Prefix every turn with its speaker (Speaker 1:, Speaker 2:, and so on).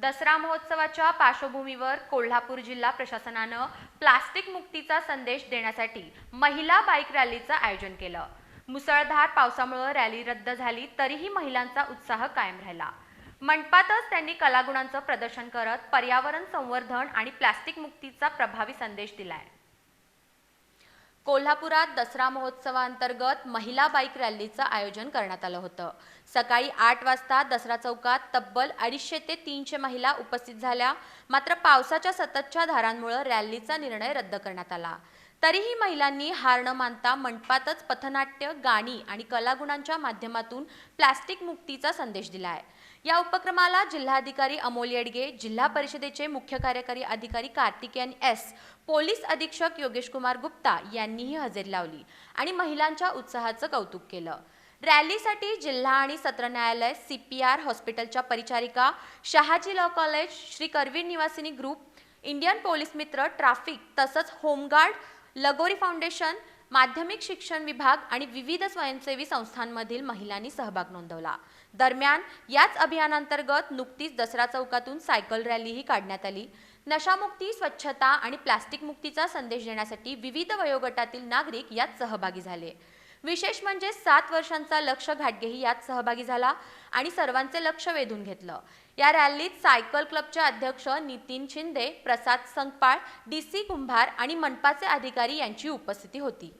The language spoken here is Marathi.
Speaker 1: दसरा महोत्सवाच्या पार्श्वभूमीवर कोल्हापूर जिल्हा प्रशासनानं प्लास्टिक मुक्तीचा संदेश देण्यासाठी महिला बाईक रॅलीचं आयोजन केलं. मुसळधार पावसामुळे रॅली रद्द झाली तरीही महिलांचा उत्साह कायम राहिला. मंडपातच त्यांनी कलागुणांचं प्रदर्शन करत पर्यावरण संवर्धन आणि प्लास्टिक मुक्तीचा प्रभावी संदेश दिलाय. कोल्हापुरात दसरा महोत्सवाअंतर्गत महिला बाईक रॅलीचं आयोजन करण्यात आलं होतं. सकाळी आठ वाजता दसरा चौकात तब्बल अडीचशे ते तीनशे महिला उपस्थित झाल्या. मात्र पावसाच्या सततच्या धारांमुळे रॅलीचा निर्णय रद्द करण्यात आला. तरीही महिलांनी हार न मानता मंडपातच पथनाट्य गाणी आणि कलागुणांच्या माध्यमातून प्लास्टिक मुक्तीचा संदेश दिला आहे. या उपक्रमाला जिल्हाधिकारी अमोल येडगे जिल्हा परिषदेचे मुख्य कार्यकारी अधिकारी कार्तिकेयन एस पोलीस अधीक्षक योगेश कुमार गुप्ता यांनीही हजेरी लावली आणि महिलांच्या उत्साहाचं कौतुक केलं. रॅलीसाठी जिल्हा आणि सत्र न्यायालय सी पी आर हॉस्पिटलच्या परिचारिका Shahaji law college Shri Karveer Nivasini group Indian police मित्र ट्राफिक तसंच होमगार्ड लगोरी फाउंडेशन माध्यमिक शिक्षण विभाग आणि विविध स्वयंसेवी संस्थांमधील महिलांनी सहभाग नोंदवला. दरम्यान याच अभियानांतर्गत नुकतीच दसरा चौकातून सायकल रॅलीही काढण्यात आली. नशामुक्ती स्वच्छता आणि प्लास्टिक मुक्तीचा संदेश देण्यासाठी विविध वयोगटातील नागरिक यात सहभागी झाले. विशेष म्हणजे सात वर्षांचा लक्ष घाटगेही यात सहभागी झाला आणि सर्वांचे लक्ष वेधून घेतलं. या रॅलीत सायकल क्लबचे अध्यक्ष नितीन शिंदे प्रसाद संगपाळ डी सी कुंभार आणि मनपाचे अधिकारी यांची उपस्थिती होती.